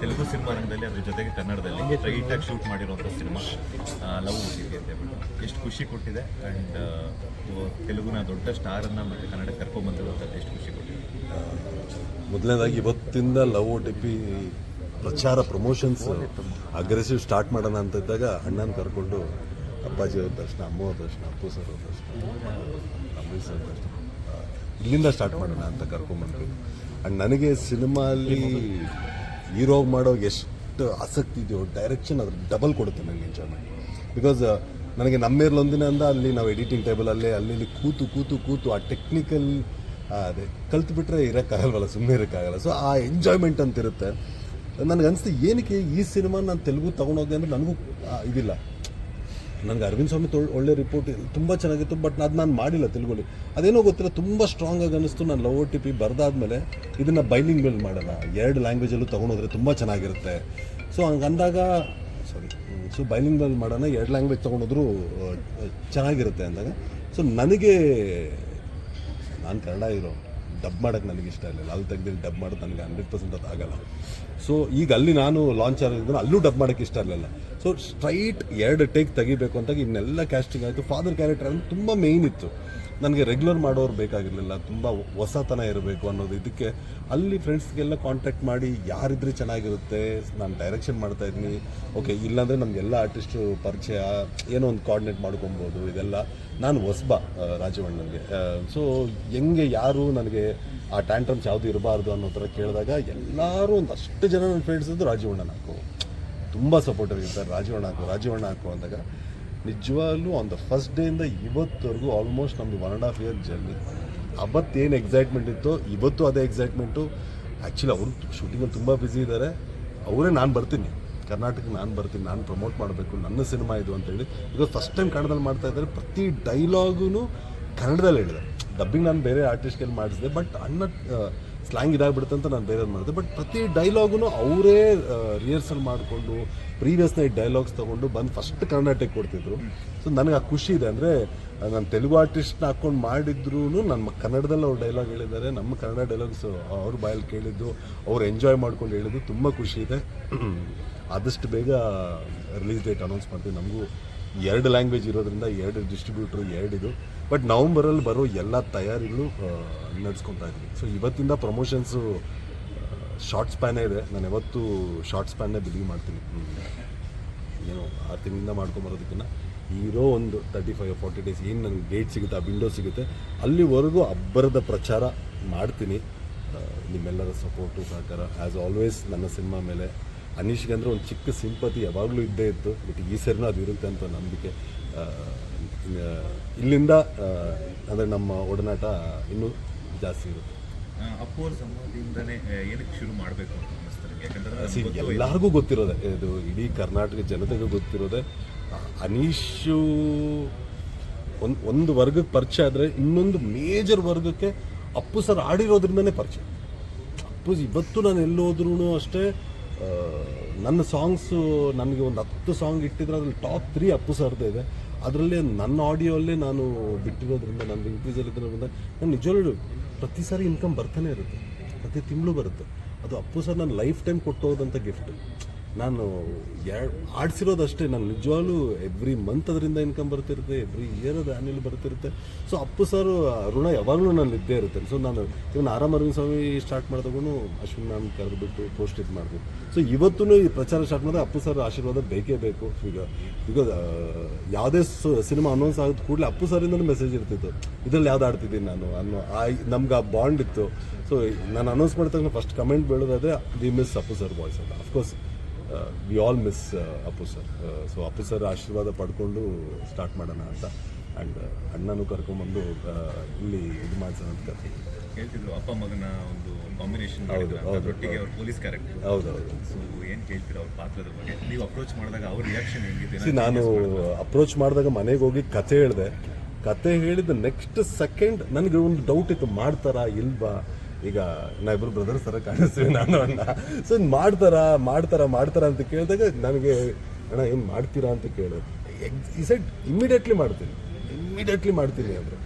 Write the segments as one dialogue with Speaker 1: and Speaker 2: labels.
Speaker 1: Telugu cinema ರಂಗದಲ್ಲಿ ಅದ್ರ ಜೊತೆಗೆ ಕನ್ನಡದಲ್ಲಿ ಸ್ಟ್ರೈಟ್ ಆಗಿ ಶೂಟ್ ಮಾಡಿರುವಂಥ ಸಿನಿಮಾ ಲವ್ ಹುಟ್ಟಿದೆ ಅಂತ ಹೇಳ್ಬಿಟ್ಟು. ಎಷ್ಟು ಖುಷಿ ಕೊಟ್ಟಿದೆ ಆ್ಯಂಡ್ ತೆಲುಗುನ ದೊಡ್ಡ ಸ್ಟಾರನ್ನು ಮತ್ತು ಕನ್ನಡ ಕರ್ಕೊಂಬಂದಿರುವಂಥದ್ದು ಎಷ್ಟು ಖುಷಿ ಕೊಟ್ಟಿದೆ.
Speaker 2: ಮೊದಲನೇದಾಗಿ ಇವತ್ತಿಂದ ಲವ್ ಓ ಟಿ ಪಿ ಪ್ರಚಾರ ಪ್ರಮೋಷನ್ಸ್ ಅಗ್ರೆಸಿವ್ ಸ್ಟಾರ್ಟ್ ಮಾಡೋಣ ಅಂತ ಇದ್ದಾಗ ಅಣ್ಣನ ಕರ್ಕೊಂಡು ಅಪ್ಪಾಜಿ ಅವ್ರ ದರ್ಶನ ಅಮ್ಮ ಅವ್ರ ದರ್ಶನ ಅಪ್ಪು ಸರ್ ಅವ್ರ ದರ್ಶನ ಅಂಬರೀಶ್ ಸರ್ ದರ್ಶನ ಇಲ್ಲಿಂದ ಸ್ಟಾರ್ಟ್ ಮಾಡೋಣ ಅಂತ ಕರ್ಕೊಂಡ್ಬಂದ್ರು ಆ್ಯಂಡ್ ನನಗೆ ಸಿನಿಮಾಲಿ ಹೀರೋ ಮಾಡೋ ಎಷ್ಟು ಆಸಕ್ತಿ ಇದೆಯೋ ಡೈರೆಕ್ಷನ್ ಅದ್ರ ಡಬಲ್ ಕೊಡುತ್ತೆ ನನಗೆ ಎಂಜಾಯ್ಮೆಂಟ್ ಬಿಕಾಸ್ ನನಗೆ ನಮ್ಮೇರ್ಲೊಂದಿನ ಅಂದ ಅಲ್ಲಿ ನಾವು ಎಡಿಟಿಂಗ್ ಟೇಬಲಲ್ಲೇ ಅಲ್ಲಿ ಕೂತು ಕೂತು ಕೂತು ಆ ಟೆಕ್ನಿಕಲ್ ಅದೇ ಕಲ್ತು ಬಿಟ್ರೆ ಇರೋಕ್ಕಾಗಲ್ವಲ್ಲ ಸುಮ್ಮನೆ ಇರೋಕ್ಕಾಗಲ್ಲ. ಸೊ ಆ ಎಂಜಾಯ್ಮೆಂಟ್ ಅಂತಿರುತ್ತೆ. ನನಗೆ ಅನಿಸ್ತು, ಏನಕ್ಕೆ ಈ ಸಿನಿಮಾ ನಾನು ತೆಲುಗು ತೊಗೊಂಡೋದೆ ಅಂದರೆ ನನಗೂ ಇದಿಲ್ಲ. ನನಗೆ ಅರವಿಂದ್ ಸ್ವಾಮಿ ತೊಳ್ ಒಳ್ಳೆ ರಿಪೋರ್ಟ್ ತುಂಬ ಚೆನ್ನಾಗಿತ್ತು ಬಟ್ ಅದು ನಾನು ಮಾಡಿಲ್ಲ, ತಿಳ್ಕೊಳ್ಳಿ. ಅದೇನೋ ಗೊತ್ತಿಲ್ಲ, ತುಂಬ ಸ್ಟ್ರಾಂಗ್ ಆಗಿ ಅನ್ನಿಸ್ತು. ನಾನು ಲವ್ ಟಿ ಪಿ ಬರೆದಾದ್ಮೇಲೆ ಇದನ್ನು ಬೈಲಿಂಗ್ ಮೇಲೆ ಮಾಡೋಣ ಎರಡು ಲ್ಯಾಂಗ್ವೇಜಲ್ಲೂ ತೊಗೊಂಡೋದ್ರೆ ತುಂಬ ಚೆನ್ನಾಗಿರುತ್ತೆ. ಸೊ ಹಂಗೆ ಅಂದಾಗ ಸಾರಿ ಸೊ ಬೈಲಿಂಗ್ ಮೇಲೆ ಮಾಡೋಣ, ಎರಡು ಲ್ಯಾಂಗ್ವೇಜ್ ತೊಗೊಂಡೋದ್ರು ಚೆನ್ನಾಗಿರುತ್ತೆ ಅಂದಾಗ. ಸೊ ನನಗೆ, ನಾನು ಕನ್ನಡ ಇರೋ ಡಬ್ ಮಾಡೋಕ್ಕೆ ನನಗೆ ಇಷ್ಟ ಇಲ್ಲ ಅಲ್ಲಿ ತೆಗ್ದಿದ್ದು ಡಬ್ ಮಾಡೋದು ನನಗೆ ಹಂಡ್ರೆಡ್ ಪರ್ಸೆಂಟ್ ಅದು ಆಗಲ್ಲ. ಸೊ ಈಗ ಅಲ್ಲಿ ನಾನು ಲಾಂಚ್ ಆಗಿದ್ದು ಅಲ್ಲೂ ಡಬ್ ಮಾಡೋಕ್ಕೆ ಇಷ್ಟ ಇರಲಿಲ್ಲ. ಸೊ ಸ್ಟ್ರೈಟ್ ಎರಡು ಟೇಕ್ ತೆಗಿಬೇಕು ಅಂತ ಇನ್ನೆಲ್ಲ ಕ್ಯಾಸ್ಟಿಂಗ್ ಆಯಿತು. ಫಾದರ್ ಕ್ಯಾರೆಕ್ಟರ್ ಅಂದ್ರೆ ತುಂಬ ಮೇಯ್ನ್ ಇತ್ತು. ನನಗೆ ರೆಗ್ಯುಲರ್ ಮಾಡೋರು ಬೇಕಾಗಿರಲಿಲ್ಲ. ತುಂಬ ಹೊಸತನ ಇರಬೇಕು ಅನ್ನೋದು. ಇದಕ್ಕೆ ಅಲ್ಲಿ ಫ್ರೆಂಡ್ಸ್ಗೆಲ್ಲ ಕಾಂಟ್ಯಾಕ್ಟ್ ಮಾಡಿ ಯಾರಿದ್ರೆ ಚೆನ್ನಾಗಿರುತ್ತೆ, ನಾನು ಡೈರೆಕ್ಷನ್ ಮಾಡ್ತಾ ಇದ್ದೀನಿ. ಓಕೆ ಇಲ್ಲಾಂದರೆ ನಮಗೆಲ್ಲ ಆರ್ಟಿಸ್ಟು ಪರಿಚಯ, ಏನೋ ಒಂದು ಕೋಆರ್ಡಿನೇಟ್ ಮಾಡ್ಕೊಬೋದು, ಇದೆಲ್ಲ. ನಾನು ಹೊಸಬ ರಾಜವಣ್ಣನಿಗೆ. ಸೊ ಹೆಂಗೆ ಯಾರು ನನಗೆ ಆ ಟ್ಯಾಂಟ್ರಮ್ಸ್ ಯಾವುದು ಇರಬಾರ್ದು ಅನ್ನೋ ಥರ ಕೇಳಿದಾಗ ಎಲ್ಲರೂ ಒಂದಷ್ಟು ಜನ ನನ್ನ ಫ್ರೆಂಡ್ಸ್ ಇದ್ದು ರಾಜವಣ್ಣನ ಹಾಕು. ತುಂಬ ಸಪೋರ್ಟಿವ್ ಇರ್ತಾರೆ ರಾಜೀವಣ್ಣ ಹಾಕು ರಾಜೀವಣ್ಣ ಹಾಕು ಅಂದಾಗ ನಿಜವಾಗ್ಲೂ ಆನ್ ದ ಫಸ್ಟ್ ಡೇಯಿಂದ ಇವತ್ತವರೆಗೂ ಆಲ್ಮೋಸ್ಟ್ ನಮ್ಮದು one and half year journey ಅವತ್ತೇನು excitement ಇತ್ತು, ಇವತ್ತು ಅದೇ ಎಕ್ಸೈಟ್ಮೆಂಟು ಆ್ಯಕ್ಚುಲಿ ಅವರು ಶೂಟಿಂಗಲ್ಲಿ ತುಂಬ ಬ್ಯುಸಿ ಇದ್ದಾರೆ. ಅವರೇ ನಾನು ಬರ್ತೀನಿ. ಕರ್ನಾಟಕಕ್ಕೆ ನಾನು ಬರ್ತೀನಿ, ನಾನು ಪ್ರಮೋಟ್ ಮಾಡಬೇಕು, ನನ್ನ ಸಿನಿಮಾ ಇದು ಅಂತೇಳಿ ಬಿಕಾಸ್ ಫಸ್ಟ್ ಟೈಮ್ ಕನ್ನಡದಲ್ಲಿ ಮಾಡ್ತಾ ಇದ್ದಾರೆ, ಪ್ರತಿ ಡೈಲಾಗೂ ಕನ್ನಡದಲ್ಲಿ ಹೇಳಿದೆ ಡಬ್ಬಿಂಗ್ ನಾನು ಬೇರೆ ಆರ್ಟಿಸ್ಟ್ಗೆಲ್ಲ ಮಾಡಿಸಿದೆ ಬಟ್ ಅಣ್ಣ ಸ್ಲ್ಯಾಂಗ್ ಇದಾಗ್ಬಿಡುತ್ತೆ ಅಂತ ನಾನು ಬೇರೆದು ಮಾಡಿದೆ. ಬಟ್ ಪ್ರತಿ ಡೈಲಾಗುನು ಅವರೇ ರಿಹರ್ಸಲ್ ಮಾಡಿಕೊಂಡು ಪ್ರೀವಿಯಸ್ ನೈಟ್ ಡೈಲಾಗ್ಸ್ ತೊಗೊಂಡು ಬಂದು ಫಸ್ಟ್ ಕರ್ನಾಟಕ ಕೊಡ್ತಿದ್ರು. ಸೊ ನನಗೆ ಆ ಖುಷಿ ಇದೆ ಅಂದರೆ, ನಾನು ತೆಲುಗು ಆರ್ಟಿಸ್ಟ್ನ ಹಾಕ್ಕೊಂಡು ಮಾಡಿದ್ರು ನಮ್ಮ ಕನ್ನಡದಲ್ಲಿ ಅವ್ರು ಡೈಲಾಗ್ ಹೇಳಿದ್ದಾರೆ. ನಮ್ಮ ಕನ್ನಡ ಡೈಲಾಗ್ಸ್ ಅವ್ರ ಬಾಯಲ್ಲಿ ಕೇಳಿದ್ದು, ಅವ್ರು ಎಂಜಾಯ್ ಮಾಡ್ಕೊಂಡು ಹೇಳಿದ್ದು ತುಂಬ ಖುಷಿ ಇದೆ. ಆದಷ್ಟು ಬೇಗ ರಿಲೀಸ್ ಡೇಟ್ ಅನೌನ್ಸ್ ಮಾಡ್ತೀವಿ ನಮಗೂ. ಎರಡು ಲ್ಯಾಂಗ್ವೇಜ್ ಇರೋದ್ರಿಂದ ಎರಡು ಡಿಸ್ಟ್ರಿಬ್ಯೂಟ್ರು ಎರಡಿದು ಬಟ್ ನವಂಬರಲ್ಲಿ ಬರೋ ಎಲ್ಲ ತಯಾರಿಗಳು ನಡೆಸ್ಕೊತಾ ಇದ್ವಿ. ಸೊ ಇವತ್ತಿಂದ ಪ್ರಮೋಷನ್ಸು ಶಾರ್ಟ್ ಸ್ಪ್ಯಾನೇ ಇದೆ. ನಾನು ಯಾವತ್ತೂ ಶಾರ್ಟ್ ಸ್ಪ್ಯಾನ್ನೇ ಬಿಲೀವ್ ಮಾಡ್ತೀನಿ. ಏನು ಆರು ತಿಂಗಳಿಂದ ಮಾಡ್ಕೊಂಬರೋದಕ್ಕಿಂತ ಇರೋ ಒಂದು ತರ್ಟಿ ಫೈವ್ ಫಾರ್ಟಿ ಡೇಸ್ ಏನು ನನಗೆ ಡೇಟ್ ಸಿಗುತ್ತೆ ಆ ವಿಂಡೋ ಸಿಗುತ್ತೆ ಅಲ್ಲಿವರೆಗೂ ಅಬ್ಬರದ ಪ್ರಚಾರ ಮಾಡ್ತೀನಿ. ಆ, ನಿಮ್ಮೆಲ್ಲರ ಸಪೋರ್ಟು ಸಹಕಾರ. ಆ್ಯಸ್ ಆಲ್ವೇಸ್ ನನ್ನ ಸಿನಿಮಾ ಮೇಲೆ ಅನೀಶ್ಗೆ ಅಂದರೆ ಒಂದು ಚಿಕ್ಕ ಸಿಂಪತಿ ಯಾವಾಗಲೂ ಇದ್ದೇ ಇತ್ತು. ಬಟ್ ಈ ಸರಿನೂ ಅದು ಇರುತ್ತೆ ಅಂತ ನಂಬಿಕೆ. ಇಲ್ಲಿಂದ ಅಂದರೆ ನಮ್ಮ ಒಡನಾಟ ಇನ್ನೂ ಜಾಸ್ತಿ ಇರುತ್ತೆ.
Speaker 1: ಅಪ್ಪು ಆ, ಏನಕ್ಕೆ ಶುರು ಮಾಡಬೇಕು ಅಂತ ಅನ್ನಿಸ್ತಾರೆ
Speaker 2: ಎಲ್ಲರಿಗೂ ಗೊತ್ತಿರೋದೆ. ಇದು ಇಡೀ ಕರ್ನಾಟಕ ಜನತೆಗೂ ಗೊತ್ತಿರೋದೆ. ಅನೀಶು ಒಂದು ಒಂದು ವರ್ಗಕ್ಕೆ ಪರಿಚಯ ಆದರೆ ಇನ್ನೊಂದು ಮೇಜರ್ ವರ್ಗಕ್ಕೆ ಅಪ್ಪು ಸರ್ ಆಡಿರೋದ್ರಿಂದನೇ ಪರಿಚಯ. ಅಪ್ಪು ಇವತ್ತು ನಾನು ಎಲ್ಲೋದ್ರೂ ಅಷ್ಟೇ ನನ್ನ ಸಾಂಗ್ಸು ನನಗೆ ಒಂದು ಹತ್ತು ಸಾಂಗ್ ಇಟ್ಟಿದ್ರೆ ಅದ್ರಲ್ಲಿ ಟಾಪ್ ತ್ರೀ ಅಪ್ಪು ಸರ್ದೇ ಇದೆ. ಅದರಲ್ಲಿ ನನ್ನ ಆಡಿಯೋಲ್ಲೇ ನಾನು ಬಿಟ್ಟಿರೋದ್ರಿಂದ ನಾನು ಇನ್ಕ್ರೀಸಲ್ಲಿ ಇದ್ರಿಂದ ನಾನು ನಿಜವಾಗ್ಲೂ ಪ್ರತಿ ಸಾರಿ ಇನ್ಕಮ್ ಬರ್ತಾನೆ ಇರುತ್ತೆ. ಪ್ರತಿ ತಿಂಗಳು ಬರುತ್ತೆ. ಅದು ಅಪ್ಪು ಸರ್ ನಾನು ಲೈಫ್ ಟೈಮ್ ಕೊಟ್ಟು ಹೋದಂಥ ಗಿಫ್ಟ್ ನಾನು ಎರಡು ಆಡಿಸಿರೋದಷ್ಟೇ, ನಾನು ನಿಜವಾಗ್ಲೂ ಎವ್ರಿ ಮಂತ್ ಅದರಿಂದ ಇನ್ಕಮ್ ಬರ್ತಿರುತ್ತೆ ಎವ್ರಿ ಇಯರ್ ಅದು ಆ್ಯನ್ಯಲ್ ಬರ್ತಿರುತ್ತೆ. ಸೊ ಅಪ್ಪು ಸರ್ ಋಣ ಯಾವಾಗಲೂ ನಾನು ಇದ್ದೇ ಇರುತ್ತೆ. ಸೊ ನಾನು ಇವನು ಆರಾಮ್ ಅರವಿಂದ್ ಸ್ವಾಮಿ ಸ್ಟಾರ್ಟ್ ಮಾಡಿದಾಗೂ ಅಶ್ವಿನ್ ನಾನ್ ಕರೆದುಬಿಟ್ಟು ಪೋಸ್ಟ್ ಇದು ಮಾಡಿದೆ. ಸೊ ಇವತ್ತೂ ಈ ಪ್ರಚಾರ ಸ್ಟಾರ್ಟ್ ಮಾಡಿದ್ರೆ ಅಪ್ಪು ಸರ್ ಆಶೀರ್ವಾದ ಬೇಕೇ ಬೇಕು. ಈಗ ಬಿಕಾಸ್ ಯಾವುದೇ ಸಿನಿಮಾ ಅನೌನ್ಸ್ ಆದ ಕೂಡಲೇ ಅಪ್ಪು ಸರಿಂದಲೂ ಮೆಸೇಜ್ ಇರ್ತಿತ್ತು. ಇದರಲ್ಲಿ ಯಾವ್ದು ಆಡ್ತಿದ್ದೀನಿ ನಾನು ಅನ್ನೋ ನಮ್ಗೆ ಆ ಬಾಂಡ್ ಇತ್ತು. ಸೊ ನಾನು ಅನೌನ್ಸ್ ಮಾಡಿದ ತಕ್ಷಣ first comment ಬೀಳೋದಾದ್ರೆ we miss Appu sir voice ಅಂತ. Of course we all miss Appu sir so Appu sir ಆಶೀರ್ವಾದ ಪಡ್ಕೊಂಡು ಸ್ಟಾರ್ಟ್ ಮಾಡೋಣ ಅಂತ. ಆ್ಯಂಡ್ ಅಣ್ಣನೂ ಕರ್ಕೊಂಡ್ಬಂದು ಆ, ಇಲ್ಲಿ ಇದು ಮಾಡ್ಸೋಣ ಅಂತ ಕರ್ತೀವಿ
Speaker 1: ಹೇಳ್ತಿದ್ರು ಅಪ್ಪ ಮಗನ ಒಂದು ಕಾಂಬಿನೇಷನ್
Speaker 2: ಹೌದು, ಹೌದು,
Speaker 1: ಒಟ್ಟಿಗೆ ಅವ್ರ ಪೊಲೀಸ್ ಕ್ಯಾರೆಕ್ಟರ್
Speaker 2: ಹೌದೌದು
Speaker 1: ಸೊ ಏನು ಹೇಳ್ತೀರಾ ಅವ್ರ ಪಾತ್ರದ ಬಗ್ಗೆ? ನೀವು ಅಪ್ರೋಚ್ ಮಾಡಿದಾಗ ಅವ್ರ ರಿಯಾಕ್ಷನ್ ಹೆಂಗಿದೆ
Speaker 2: ನಾನು ಅಪ್ರೋಚ್ ಮಾಡಿದಾಗ ಮನೆಗೆ ಹೋಗಿ ಕತೆ ಹೇಳಿದೆ. ಕತೆ ಹೇಳಿದ ನೆಕ್ಸ್ಟ್ ಸೆಕೆಂಡ್ ನನಗೆ ಒಂದು ಡೌಟ್ ಇತ್ತು. ಮಾಡ್ತಾರಾ ಇಲ್ವಾ? ಈಗ ನಾವಿಬ್ರು ಬ್ರದರ್ಸ್ ಥರ ಕಾಣಿಸ್ತೀವಿ ನಾನು, ಅಣ್ಣ. ಸೊ ಮಾಡ್ತಾರಾ ಮಾಡ್ತಾರಾ ಮಾಡ್ತಾರಾ ಅಂತ ಕೇಳಿದಾಗ ನನಗೆ, ಅಣ್ಣ, ಏನು ಮಾಡ್ತೀರಾ ಅಂತ ಕೇಳೋದು ಈ ಸೈಡ್ ಇಮಿಡಿಯೇಟ್ಲಿ ಮಾಡ್ತೀನಿ. ಇಮಿಡಿಯೇಟ್ಲಿ ಮಾಡ್ತೀನಿ ಅಂದರೆ.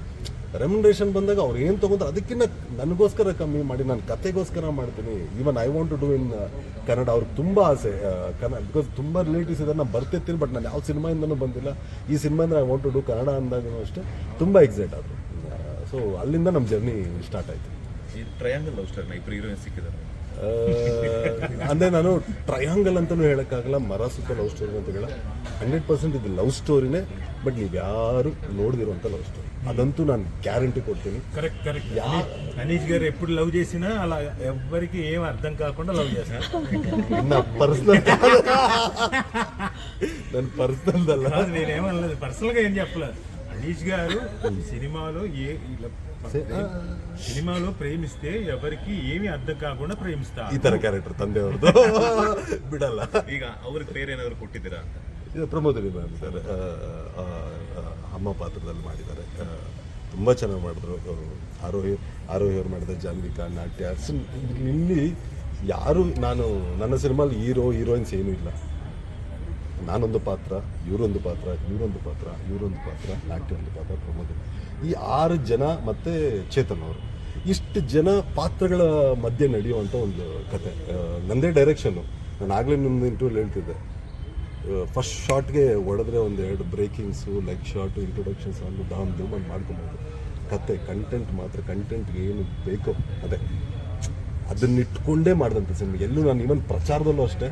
Speaker 2: ರೆಮ್ಯುನರೇಷನ್ ಬಂದಾಗ ಅವ್ರು ಏನು ತೊಗೊಂತಾರೆ ಅದಕ್ಕಿಂತ ನನಗೋಸ್ಕರ ಕಮ್ಮಿ ಮಾಡಿ, ನಾನು ಕತೆಗೋಸ್ಕರ ಮಾಡ್ತೀನಿ. Even I want to do in Kannada ಅವ್ರಿಗೆ ತುಂಬ ಆಸೆ ಕನ್ನಡ ಬಿಕಾಸ್ ತುಂಬ ರಿಲೇಟಿವ್ಸ್ ಇದ್ದಾರೆ ನಾನು ಬರ್ತಿರ್ತೀನಿ ಬಟ್ ನಾನು ಯಾವ ಸಿನಿಮಾಯಿಂದನೂ ಬಂದಿಲ್ಲ. ಈ ಸಿನಿಮಾಯಿಂದ I want to do Kannada ಅಂದಾಗ ಅಷ್ಟೇ. ತುಂಬ ಎಕ್ಸೈಟ್ ಆದರು. ಸೊ ಅಲ್ಲಿಂದ ನಮ್ಮ ಜರ್ನಿ ಸ್ಟಾರ್ಟ್ ಆಯಿತು.
Speaker 1: ಈ ಟ್ರಯಾಂಗಲ್ ಲವ್ ಸ್ಟೋರಿ ಇಬ್ಬರು ಹೀರೋಯಿನ್ ಸಿಕ್ಕಿದ್ದಾರೆ
Speaker 2: ಅಂದರೆ ನಾನು ಟ್ರಯಾಂಗಲ್ ಅಂತಲೂ ಹೇಳೋಕ್ಕಾಗಲ್ಲ ಮರ ಸುತ್ತ ಲವ್ ಸ್ಟೋರಿ ಅಂತ ಹೇಳ ಹಂಡ್ರೆಡ್ ಪರ್ಸೆಂಟ್ ಇದು ಲವ್ ಸ್ಟೋರಿನೇ ಬಟ್ ನೀವು ಯಾರು ನೋಡಿದಿರುವಂಥ లవ్ స్టోరీ అదంతా నేను గ్యారంటీ కొడుతుంది.
Speaker 3: కరెక్ట్ కరెక్ట్ అనీష్ గారు ఎప్పుడు లవ్ చేసినా అలా ఎవ్వరికి ఏం అర్థం కాకుండా లవ్ చేస్తారు.
Speaker 2: నా పర్సనల్ నన్ను పర్సనల్
Speaker 3: అలా నేనేమనలేదు పర్సనల్గా ఏం చెప్పలేదు. అనీష్ గారు సినిమాలో ఏ ఇలా సినిమాలో ప్రేమిస్తే ఎవరికి ఏమి అర్థం కాకుండా
Speaker 2: ಈ
Speaker 3: ప్రేమిస్తారు
Speaker 2: ತರ ಕ್ಯಾರೆಕ್ಟರ್ ತಂದೆಯವ್ರದ್ದು ಬಿಡಲ್ಲ
Speaker 1: ಈಗ ಅವ್ರಿಗೆ ಬೇರೆ ಏನಾದ್ರು ಕೊಟ್ಟಿದ್ದೀರಾ ಅಂತ
Speaker 2: ಇದು ಪ್ರಮೋದರಿ ಮ್ಯಾಮ್ ಸರ್ ಅಮ್ಮ ಪಾತ್ರದಲ್ಲಿ ಮಾಡಿದ್ದಾರೆ ಆ, ತುಂಬ ಚೆನ್ನಾಗಿ ಮಾಡಿದ್ರು ಅವರು ಆರೋಹಿ ಆರೋಹಿ ಅವ್ರು ಮಾಡಿದ ಜಾನ್ವಿಕಾ ನಾಟ್ಯ ಸೊ ಇಲ್ಲಿ ಯಾರು ನಾನು ನನ್ನ ಸಿನಿಮಾಲಿ ಹೀರೋ ಹೀರೋಯಿನ್ಸ್ ಏನೂ ಇಲ್ಲ ನಾನೊಂದು ಪಾತ್ರ, ಇವರೊಂದು ಪಾತ್ರ ಇವರೊಂದು ಪಾತ್ರ ಇವರೊಂದು ಪಾತ್ರ ನಾಟ್ಯ ಒಂದು ಪಾತ್ರ, ಪ್ರಮೋದ್. ಈ ಆರು ಜನ ಮತ್ತೆ ಚೇತನ್ ಅವರು. ಇಷ್ಟು ಜನ ಪಾತ್ರಗಳ ಮಧ್ಯೆ ನಡೆಯುವಂಥ ಒಂದು ಕತೆ. ನಂದೇ ಡೈರೆಕ್ಷನ್ನು ನಾನು ಆಗಲೇ ನಿಮ್ಮ ಇಂಟರ್ವ್ಯೂಲ್ ಹೇಳ್ತಿದ್ದೆ. ಫಸ್ಟ್ ಶಾರ್ಟ್ಗೆ ಹೊಡೆದ್ರೆ ಒಂದು ಎರಡು ಬ್ರೇಕಿಂಗ್ಸು ಲೆಗ್ ಶಾರ್ಟು ಇಂಟ್ರೊಡಕ್ಷನ್ಸ್ ಒಂದು ದಾಮ್ ಧೂಮ್ ಅಂತ ಮಾಡ್ಕೊಬೋದು. ಕತೆ ಕಂಟೆಂಟ್ ಮಾತ್ರ ಕಂಟೆಂಟ್ಗೆ ಏನು ಬೇಕೋ, ಅದೇ. ಅದನ್ನಿಟ್ಕೊಂಡೇ ಮಾಡಿದಂಥ ಸಿನಿಮಾ. ಎಲ್ಲೂ ನಾನು ಈವನ್ ಪ್ರಚಾರದಲ್ಲೂ ಅಷ್ಟೇ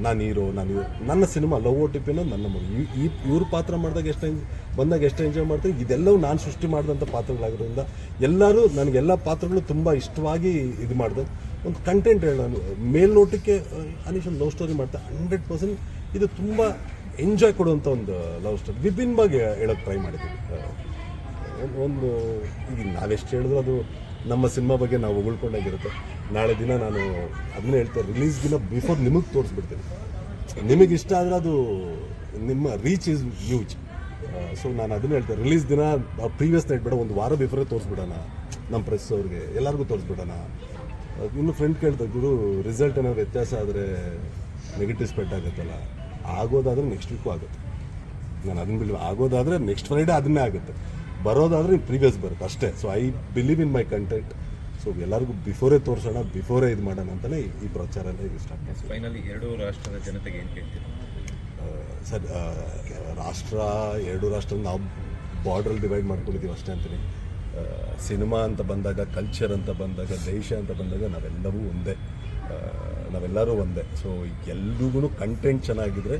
Speaker 2: ನಾನು ಹೀರೋ ನಾನು ನನ್ನ cinema love O T P ಅನ್ನೋದು ನನ್ನ ಮಗು. ಈ- ಇವ್ರ ಪಾತ್ರ ಮಾಡಿದಾಗ ಎಷ್ಟು ಬಂದಾಗ ಎಷ್ಟು ಎಂಜಾಯ್ ಮಾಡ್ತೀನಿ ಇದೆಲ್ಲವೂ ನಾನು ಸೃಷ್ಟಿ ಮಾಡಿದಂಥ ಪಾತ್ರಗಳಾಗಿರೋದ್ರಿಂದ ಎಲ್ಲರೂ ನನಗೆಲ್ಲ ಪಾತ್ರಗಳು ತುಂಬ ಇಷ್ಟವಾಗಿ ಇದು ಮಾಡಿದೆ. ಒಂದು ಕಂಟೆಂಟ್ ಹೇಳ ಮೇಲ್ನೋಟಕ್ಕೆ ಆ, ಅನೀಶ್ ಒಂದು ಲವ್ ಸ್ಟೋರಿ ಮಾಡ್ತಾ ಹಂಡ್ರೆಡ್ ಪರ್ಸೆಂಟ್ ಇದು ತುಂಬ ಎಂಜಾಯ್ ಕೊಡುವಂಥ ಒಂದು ಲವ್ ಸ್ಟೋರಿ ವಿಭಿನ್ನವಾಗಿ ಹೇಳೋಕ್ಕೆ ಟ್ರೈ ಒಂದ್- ಒಂದು ಈಗ ನಾವೆಷ್ಟು ಹೇಳಿದ್ರು ಅದು ನಮ್ಮ ಸಿನಿಮಾ ಬಗ್ಗೆ ನಾವು ಉಗುಳ್ಕೊಂಡಾಗಿರುತ್ತೆ ನಾಳೆ ದಿನ ನಾನು ಅದನ್ನೇ ಹೇಳ್ತೇನೆ ರಿಲೀಸ್ ದಿನ ಬಿಫೋರ್ ನಿಮಗೆ ತೋರಿಸ್ಬಿಡ್ತೀನಿ. ನಿಮಗೆ ಇಷ್ಟ ಆದರೆ ಅದು ನಿಮ್ಮ ರೀಚ್ ಇಸ್ ಯೂಜ್ ಸೊ ನಾನು ಅದನ್ನ ಹೇಳ್ತೇನೆ ರಿಲೀಸ್ ದಿನ ಪ್ರೀವಿಯಸ್ ನೈಟ್ ಬೇಡ, ಒಂದು ವಾರ ಬಿಫೋರೇ ತೋರಿಸ್ಬಿಡೋಣ. ನಮ್ಮ ಪ್ರೆಸ್ ಅವ್ರಿಗೆ, ಎಲ್ಲರಿಗೂ ತೋರಿಸ್ಬಿಡೋಣ. ಇನ್ನು ಫ್ರೆಂಡ್ ಕೇಳ್ತಾ ಗುರು ರಿಸಲ್ಟ್ ಏನಾದ್ರು ವ್ಯತ್ಯಾಸ ಆದರೆ ನೆಗೆಟಿವ್ ಸ್ಪ್ರೆಡ್ ಆಗುತ್ತಲ್ಲ. ಆಗೋದಾದರೆ ನೆಕ್ಸ್ಟ್ ವೀಕು ಆಗುತ್ತೆ. ನಾನು ಅದನ್ನ ಬಿಲ್ ಆಗೋದಾದರೆ ನೆಕ್ಸ್ಟ್ ಫ್ರೈಡೇ ಅದನ್ನೇ ಆಗುತ್ತೆ. ಬರೋದಾದ್ರೆ ಪ್ರೀವಿಯಸ್ ಬರುತ್ತೆ ಅಷ್ಟೇ. So I believe in my content so ಎಲ್ಲರಿಗೂ ಬಿಫೋರೇ ತೋರಿಸೋಣ ಬಿಫೋರೇ ಇದು ಮಾಡೋಣ ಅಂತಲೇ ಈ- ಪ್ರಚಾರ ಎಲ್ಲ ಇದು ಸ್ಟಾರ್ಟ್
Speaker 1: ಫೈನಲಿ ಎರಡು ರಾಷ್ಟ್ರದ ಜನತೆಗೆ ಏನು ಕೇಳ್ತೀರಾ?
Speaker 2: ಸರ್ ರಾಷ್ಟ್ರ ಎರಡು ರಾಷ್ಟ್ರ ನಾವು ಬಾರ್ಡ್ರಲ್ಲಿ ಡಿವೈಡ್ ಮಾಡ್ಕೊಂಡಿದ್ದೀವಿ ಅಷ್ಟೇ ಅಂತೀನಿ. ಸಿನಿಮಾ ಅಂತ ಬಂದಾಗ ಕಲ್ಚರ್ ಅಂತ ಬಂದಾಗ ದೇಶ ಅಂತ ಬಂದಾಗ ನಾವೆಲ್ಲವೂ ಒಂದೇ. ನಾವೆಲ್ಲರೂ ಒಂದೇ. ಸೊ ಎಲ್ರಿಗೂ ಕಂಟೆಂಟ್ ಚೆನ್ನಾಗಿದ್ದರೆ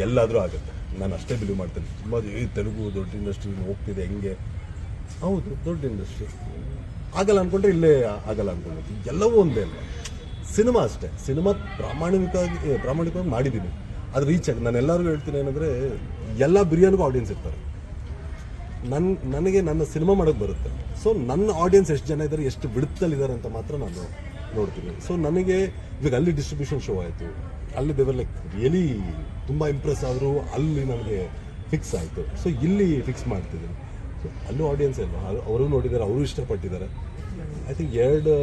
Speaker 2: ಎಲ್ಲಾದರೂ ಆಗುತ್ತೆ. ನಾನು ಅಷ್ಟೇ ಬಿಲೀವ್ ಮಾಡ್ತೇನೆ. ತುಂಬ ಈ ತೆಲುಗು ದೊಡ್ಡ ಇಂಡಸ್ಟ್ರಿ ಹೋಗ್ತಿದೆ ಹೆಂಗೆ? ಹೌದು, ದೊಡ್ಡ ಇಂಡಸ್ಟ್ರಿ ಆಗಲ್ಲ ಅಂದ್ಕೊಂಡ್ರೆ ಇಲ್ಲೇ ಆಗಲ್ಲ ಅಂದ್ಕೊಂಡಿರ್ತೀವಿ ಎಲ್ಲವೂ ಒಂದೇ ಅಲ್ಲ ಸಿನಿಮಾ ಅಷ್ಟೇ. ಸಿನಿಮಾ ಪ್ರಾಮಾಣಿಕವಾಗಿ ಪ್ರಾಮಾಣಿಕವಾಗಿ ಮಾಡಿದ್ದೀನಿ. ಅದು ರೀಚ್ ಆಗಿ ನಾನು ಎಲ್ಲರಿಗೂ ಹೇಳ್ತೀನಿ ಏನಂದರೆ, ಎಲ್ಲ ಬಿರಿಯಾನಿಗೂ ಆಡಿಯನ್ಸ್ ಇರ್ತಾರೆ. ನನ್ನ ನನಗೆ ನನ್ನ ಸಿನಿಮಾ ಮಾಡೋಕ್ಕೆ ಬರುತ್ತೆ. ಸೊ ನನ್ನ ಆಡಿಯನ್ಸ್ ಎಷ್ಟು ಜನ ಇದ್ದಾರೆ ಎಷ್ಟು ಬಿಡುತ್ತಲ್ಲಿದ್ದಾರೆ ಅಂತ ಮಾತ್ರ ನಾನು ನೋಡ್ತೀನಿ. ಸೊ ನನಗೆ, ಇವಾಗ ಅಲ್ಲಿ ಡಿಸ್ಟ್ರಿಬ್ಯೂಷನ್ ಶೋ ಆಯಿತು. ಅಲ್ಲಿ ದೇವರ್ ಲೈಕ್ ರಿಯಲಿ ತುಂಬ ಇಂಪ್ರೆಸ್ ಆದರೂ ಅಲ್ಲಿ ನನಗೆ ಫಿಕ್ಸ್ ಆಯಿತು. ಸೊ ಇಲ್ಲಿ ಫಿಕ್ಸ್ ಮಾಡ್ತಿದ್ದೀನಿ ಸೊ ಅಲ್ಲೂ ಆಡಿಯನ್ಸ್ ಅಲ್ವಾ ಅವರು ನೋಡಿದ್ದಾರೆ, ಅವರು ಇಷ್ಟಪಟ್ಟಿದ್ದಾರೆ. ಐ ಥಿಂಕ್ ಎರಡು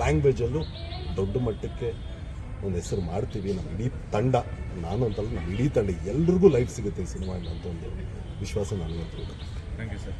Speaker 2: ಲ್ಯಾಂಗ್ವೇಜಲ್ಲೂ ದೊಡ್ಡ ಮಟ್ಟಕ್ಕೆ ಒಂದು ಹೆಸರು ಮಾಡ್ತೀವಿ. ನಮ್ಮ ಇಡೀ ತಂಡ, ನಾನು ಅಂತಲ್ಲ ನಮ್ಮ ಇಡೀ ತಂಡ, ಎಲ್ರಿಗೂ ಲೈಫ್ ಸಿಗುತ್ತೆ ಈ ಸಿನಿಮಾ ಅಂತ ಒಂದು ವಿಶ್ವಾಸ ನನಗಂತೂ
Speaker 1: ಥ್ಯಾಂಕ್ ಯು ಸರ್